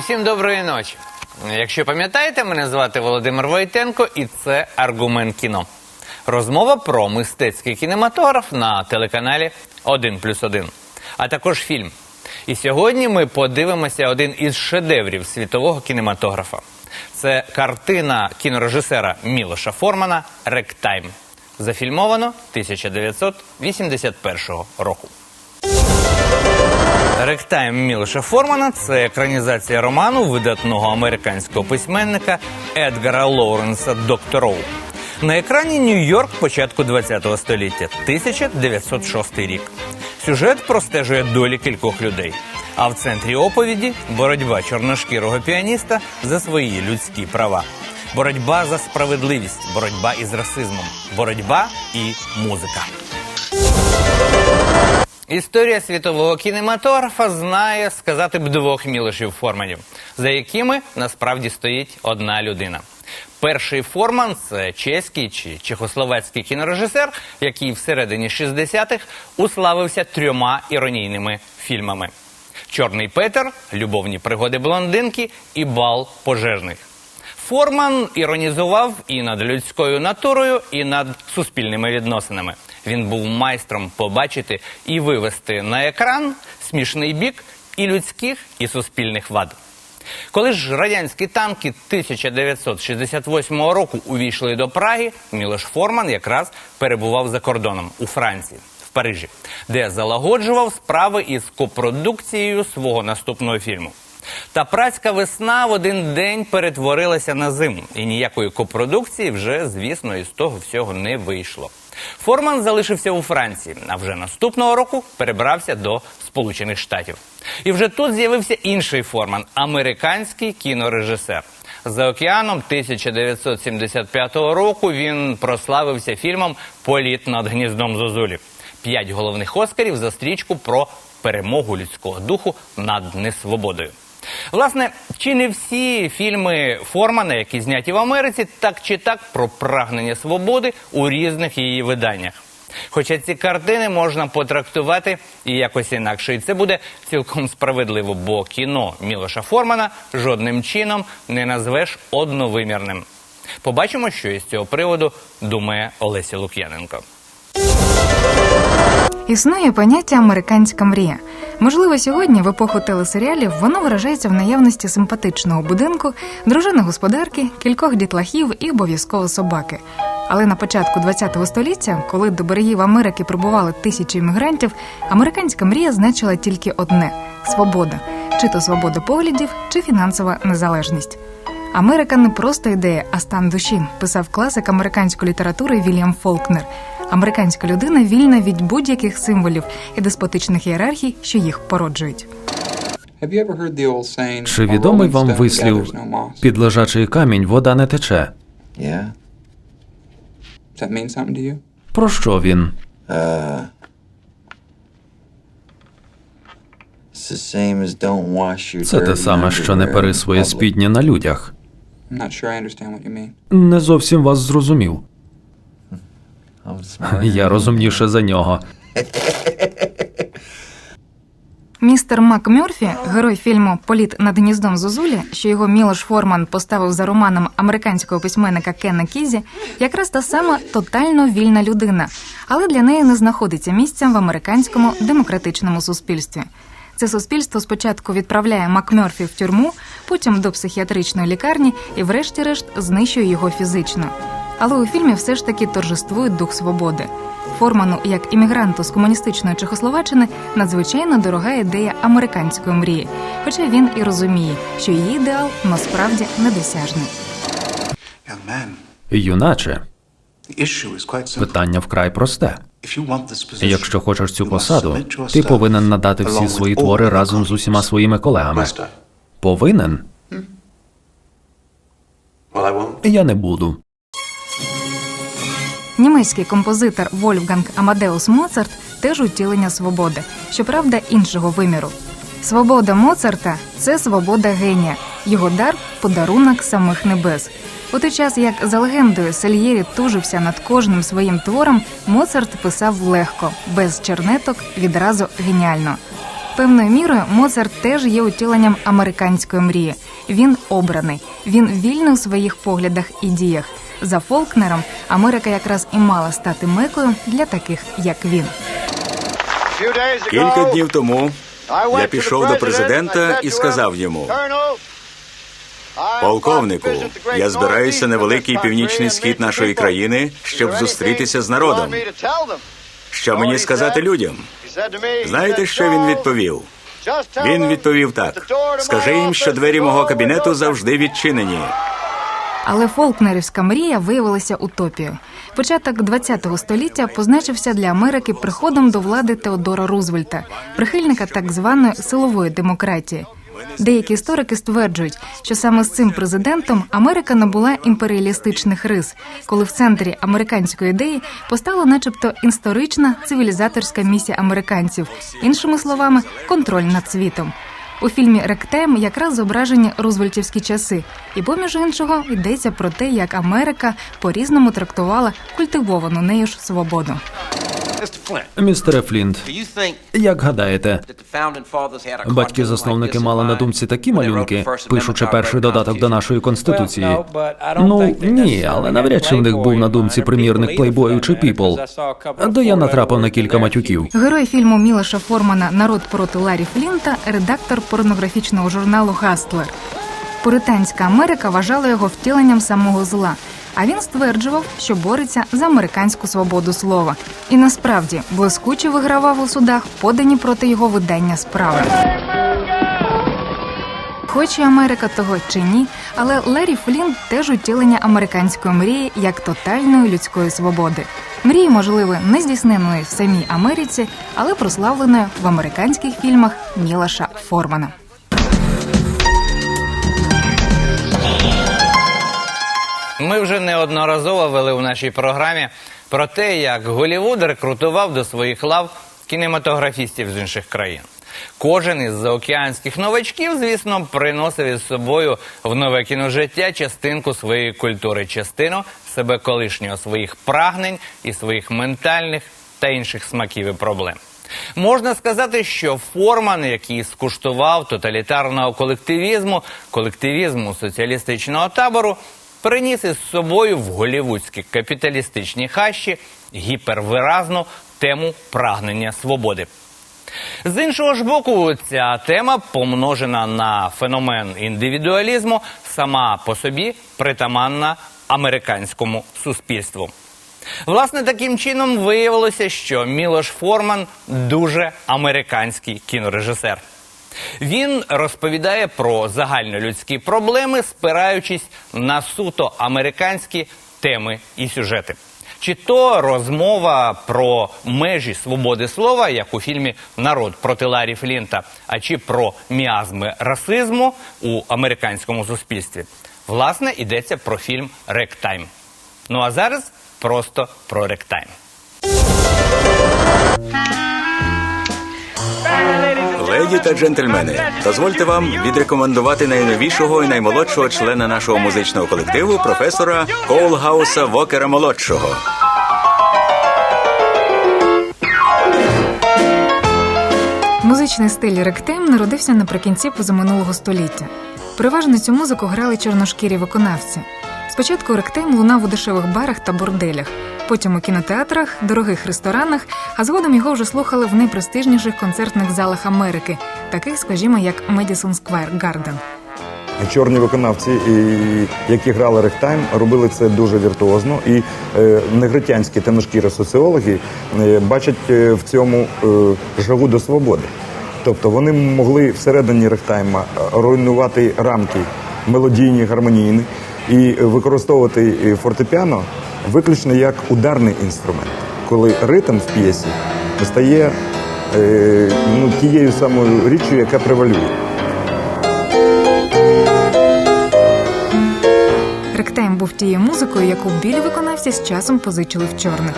Усім доброї ночі. Якщо пам'ятаєте, мене звати Володимир Войтенко, і це аргумент кіно. Розмова про мистецький кінематограф на телеканалі 1 плюс 1, а також фільм. І сьогодні ми подивимося один із шедеврів світового кінематографа. Це картина кінорежисера Мілоша Формана Ректайм. Зафільмовано 1981 року. Ректайм Мілоша Формана це екранізація роману видатного американського письменника Едгара Лоуренса Доктороу. На екрані Нью-Йорк початку ХХ століття, 1906 рік. Сюжет простежує долі кількох людей. А в центрі оповіді боротьба чорношкірого піаніста за свої людські права. Боротьба за справедливість, боротьба із расизмом, боротьба і музика. Історія світового кінематографа знає сказати б двох мілошів форманів, за якими насправді стоїть одна людина. Перший форман це чеський чи чехословацький кінорежисер, який всередині 60-х уславився трьома іронійними фільмами: Чорний Петер, Любовні пригоди блондинки і Бал пожежних. Форман іронізував і над людською натурою, і над суспільними відносинами. Він був майстром побачити і вивести на екран смішний бік і людських, і суспільних вад. Коли ж радянські танки 1968 року увійшли до Праги, Мілош Форман якраз перебував за кордоном у Франції, в Парижі, де залагоджував справи із копродукцією свого наступного фільму. Та працька весна в один день перетворилася на зиму, і ніякої копродукції вже, звісно, із того всього не вийшло. Форман залишився у Франції, а вже наступного року перебрався до Сполучених Штатів. І вже тут з'явився інший форман американський кінорежисер. За океаном 1975 року він прославився фільмом Політ над гніздом Зозулі. П'ять головних оскарів за стрічку про перемогу людського духу над несвободою. Власне, чи не всі фільми Формана, які зняті в Америці, так чи так про прагнення свободи у різних її виданнях. Хоча ці картини можна потрактувати і якось інакше, і це буде цілком справедливо, бо кіно Мілоша Формана жодним чином не назвеш одновимірним. Побачимо, що із цього приводу думає Олеся Лук'яненко. Існує поняття американська мрія. Можливо, сьогодні, в епоху телесеріалів, воно виражається в наявності симпатичного будинку, дружини господарки, кількох дітлахів і обов'язково собаки. Але на початку ХХ століття, коли до берегів Америки прибували тисячі іммігрантів, американська мрія значила тільки одне свобода, чи то свобода поглядів, чи фінансова незалежність. Америка не просто ідея, а стан душі, писав класик американської літератури Вільям Фолкнер. Американська людина вільна від будь-яких символів і деспотичних ієрархій, що їх породжують. Чи відомий вам вислів під лежачий камінь вода не тече? Про що він? Your Це те саме, що не underwear пери своє спіднє на людях. Не зовсім вас зрозумів. Я розумніше за нього. Містер Мак Мюрфі, герой фільму Політ над гніздом Зозулі, що його Мілош Форман поставив за романом американського письменника Кена Кізі, якраз та сама тотально вільна людина, але для неї не знаходиться місця в американському демократичному суспільстві. Це суспільство спочатку відправляє Макмерфі в тюрму, потім до психіатричної лікарні і, врешті-решт, знищує його фізично. Але у фільмі все ж таки торжествує дух свободи. Форману, як іммігранту з комуністичної Чехословаччини, надзвичайно дорога ідея американської мрії, хоча він і розуміє, що її ідеал насправді недосяжний. Юначе, питання вкрай просте. Якщо хочеш цю посаду, ти повинен надати всі свої твори разом з усіма своїми колегами. Повинен? Я не буду. Німецький композитор Вольфганг Амадеус Моцарт теж утілення свободи, щоправда, іншого виміру. Свобода Моцарта це свобода генія, його дар подарунок самих небес. У той час, як за легендою Сальєрі тужився над кожним своїм твором, Моцарт писав легко, без чернеток, відразу геніально. Певною мірою Моцарт теж є утіленням американської мрії. Він обраний, він вільний у своїх поглядах і діях. За Фолкнером Америка якраз і мала стати мекою для таких, як він. Кілька днів тому я пішов до президента і сказав йому: полковнику, я збираюся на великий північний схід нашої країни, щоб зустрітися з народом. Що мені сказати людям? Знаєте, що він відповів? Він відповів так: скажи їм, що двері мого кабінету завжди відчинені. Але фолкнерівська мрія виявилася утопією. Початок ХХ століття позначився для Америки приходом до влади Теодора Рузвельта, прихильника так званої силової демократії. Деякі історики стверджують, що саме з цим президентом Америка набула імперіалістичних рис, коли в центрі американської ідеї постала, начебто, історична цивілізаторська місія американців, іншими словами, контроль над світом. У фільмі Ректем якраз зображені рузвельтівські часи, і поміж іншого йдеться про те, як Америка по-різному трактувала культивовану нею ж свободу. Містере Флінт, як гадаєте, батьки-засновники мали на думці такі малюнки, пишучи перший додаток до нашої конституції? Ну ні, але навряд чи в них був на думці примірник плейбою чи піпл. Де я натрапив на кілька матюків. Герой фільму Мілоша Формана Народ проти Ларі Флінта, редактор порнографічного журналу Гастлер. Пуританська Америка вважала його втіленням самого зла. А він стверджував, що бореться за американську свободу слова, і насправді блискуче вигравав у судах подані проти його видання справи. Хоче Америка того чи ні, але Лері Флінт теж утілення американської мрії як тотальної людської свободи. Мрії, можливо, не здійсненої в самій Америці, але прославленої в американських фільмах Мілаша Формана. Ми вже неодноразово вели у нашій програмі про те, як Голівуд рекрутував до своїх лав кінематографістів з інших країн. Кожен із заокеанських новачків, звісно, приносив із собою в нове кіножиття частинку своєї культури, частину себе колишнього своїх прагнень і своїх ментальних та інших смаків і проблем. Можна сказати, що Форман, який скуштував тоталітарного колективізму, колективізму соціалістичного табору, приніс із собою в голівудські капіталістичні хащі гіпервиразну тему прагнення свободи. З іншого ж боку, ця тема, помножена на феномен індивідуалізму, сама по собі притаманна американському суспільству. Власне, таким чином виявилося, що Мілош Форман дуже американський кінорежисер. Він розповідає про загальнолюдські проблеми, спираючись на суто американські теми і сюжети. Чи то розмова про межі свободи слова, як у фільмі Народ проти Ларі Флінта, а чи про міазми расизму у американському суспільстві. Власне, йдеться про фільм Ректайм. Ну а зараз просто про ректайм. Леді та джентльмени, дозвольте вам відрекомендувати найновішого і наймолодшого члена нашого музичного колективу, професора Коулгауса Вокера молодшого. Музичний стиль ректем народився наприкінці позаминулого століття. Переважно цю музику грали чорношкірі виконавці. Спочатку ректем лунав у дешевих барах та борделях, потім у кінотеатрах, дорогих ресторанах, а згодом його вже слухали в найпрестижніших концертних залах Америки, таких, скажімо, як Madison Square Garden. Чорні виконавці, які грали ректайм, робили це дуже віртуозно. І е, негритянські темношкірі соціологи е, бачать е, в цьому жагу до свободи. Тобто вони могли всередині ректайма руйнувати рамки мелодійні, гармонійні і використовувати е, фортепіано виключно як ударний інструмент, коли ритм в п'єсі стає е, ну, тією самою річчю, яка превалює. Ректайм був тією музикою, яку білі виконавці з часом позичили в чорних.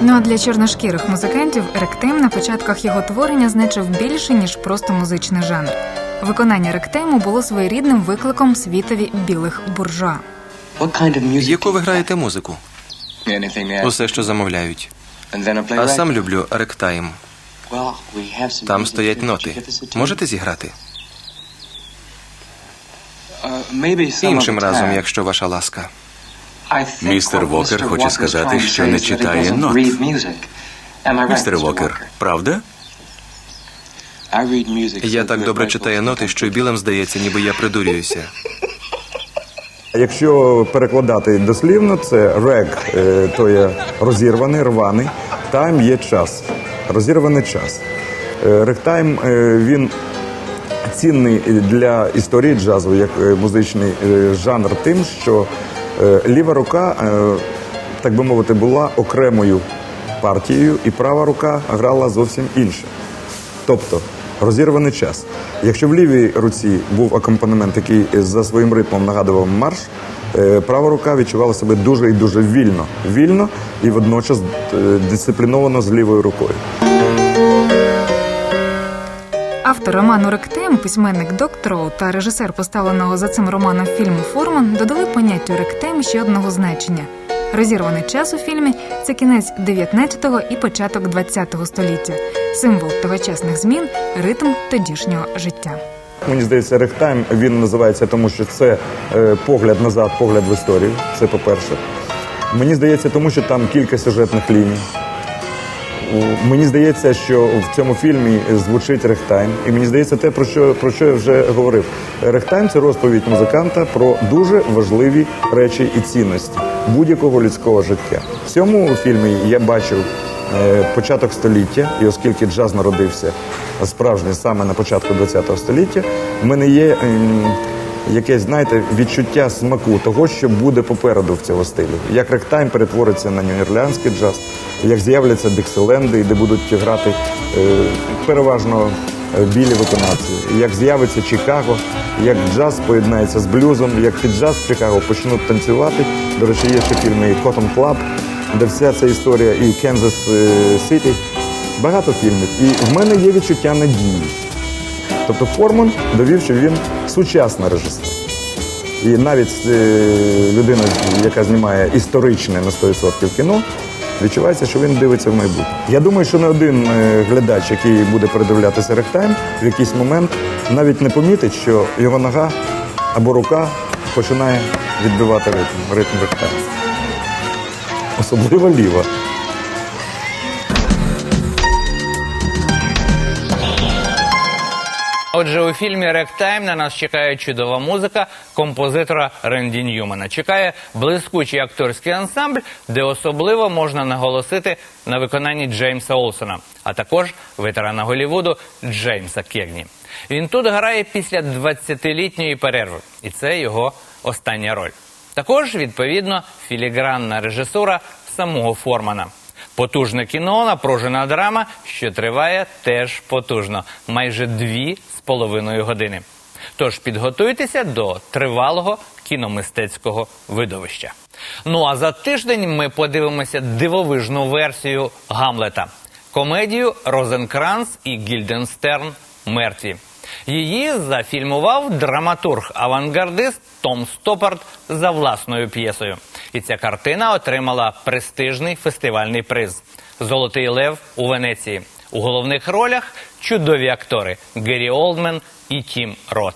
Ну а для чорношкірих музикантів ректайм на початках його творення значив більше ніж просто музичний жанр. Виконання ректайму було своєрідним викликом світові білих буржуа. Яку ви граєте музику? Усе, що замовляють. А сам люблю ректайм. Там стоять ноти. Можете зіграти? Іншим разом, якщо ваша ласка. Містер Вокер хоче сказати, що не читає нот. Містер Вокер, правда? Я так добре читаю ноти, що білим здається, ніби я придурююся. Якщо перекладати дослівно, це рек, то є розірваний, рваний, тайм є час. Розірваний час. Е, Ректайм е, він цінний для історії джазу як е, музичний жанр тим, що ліва рука, так би мовити, була окремою партією, і права рука грала зовсім інше. Тобто розірваний час. Якщо в лівій руці був акомпанемент, який за своїм ритмом нагадував марш, е, права рука відчувала себе дуже і дуже вільно. Вільно і водночас е, дисципліновано з лівою рукою. Автор роману Ректайм, письменник Доктроу та режисер поставленого за цим романом фільму Форман додали поняттю Ректайм ще одного значення. Розірваний час у фільмі це кінець 19-го і початок 20-го століття, символ тогочасних змін, ритм тодішнього життя. Мені здається, рехтайм він називається тому, що це е, погляд назад, погляд в історію. Це по-перше. Мені здається, тому що там кілька сюжетних ліній. Мені здається, що в цьому фільмі звучить рехтайм. І мені здається, те, про що, про що я вже говорив. Рехтайм це розповідь музиканта про дуже важливі речі і цінності будь-якого людського життя. В цьому фільмі я бачив е, початок століття, і оскільки джаз народився справжній саме на початку ХХ століття, в мене є ем, якесь, знаєте, відчуття смаку того, що буде попереду в цього стилю. Як ректайм перетвориться на нью-орлеанський джаз, як з'являться дикселенди, де будуть грати е, переважно е, білі виконавці, як з'явиться Чикаго, як джаз поєднається з блюзом, як під джаз в Чикаго почнуть танцювати. До речі, є ще фільми і Cotton Club, де вся ця історія, і Kansas Сіті. Багато фільмів. І в мене є відчуття надії. Тобто Форман довів, що він сучасний режисер. І навіть е, людина, яка знімає історичне на 100% кіно, відчувається, що він дивиться в майбутнє. Я думаю, що не один е, глядач, який буде передивлятися ректайм, в якийсь момент навіть не помітить, що його нога або рука починає відбивати ритм, ритм ректайму. Особливо ліва. Отже, у фільмі Ректайм на нас чекає чудова музика композитора Ренді Ньюмана. Чекає блискучий акторський ансамбль, де особливо можна наголосити на виконанні Джеймса Олсона, а також ветерана Голівуду Джеймса Кегні. Він тут грає після 20-літньої перерви, і це його остання роль. Також, відповідно, філігранна режисура самого Формана. Потужне кіно, напружена драма, що триває теж потужно, майже дві з половиною години. Тож підготуйтеся до тривалого кіномистецького видовища. Ну а за тиждень ми подивимося дивовижну версію Гамлета, комедію Розенкранц і Гільденстерн мертві. Її зафільмував драматург-авангардист Том Стопард за власною п'єсою. І ця картина отримала престижний фестивальний приз Золотий Лев у Венеції. У головних ролях чудові актори Гері Олдмен і Тім Рот.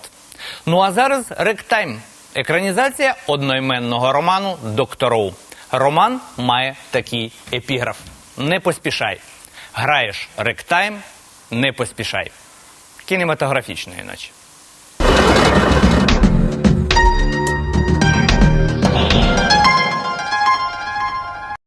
Ну а зараз ректайм. Екранізація одноіменного роману Доктороу. Роман має такий епіграф: Не поспішай. Граєш ректайм, не поспішай. Кінематографічної ночі.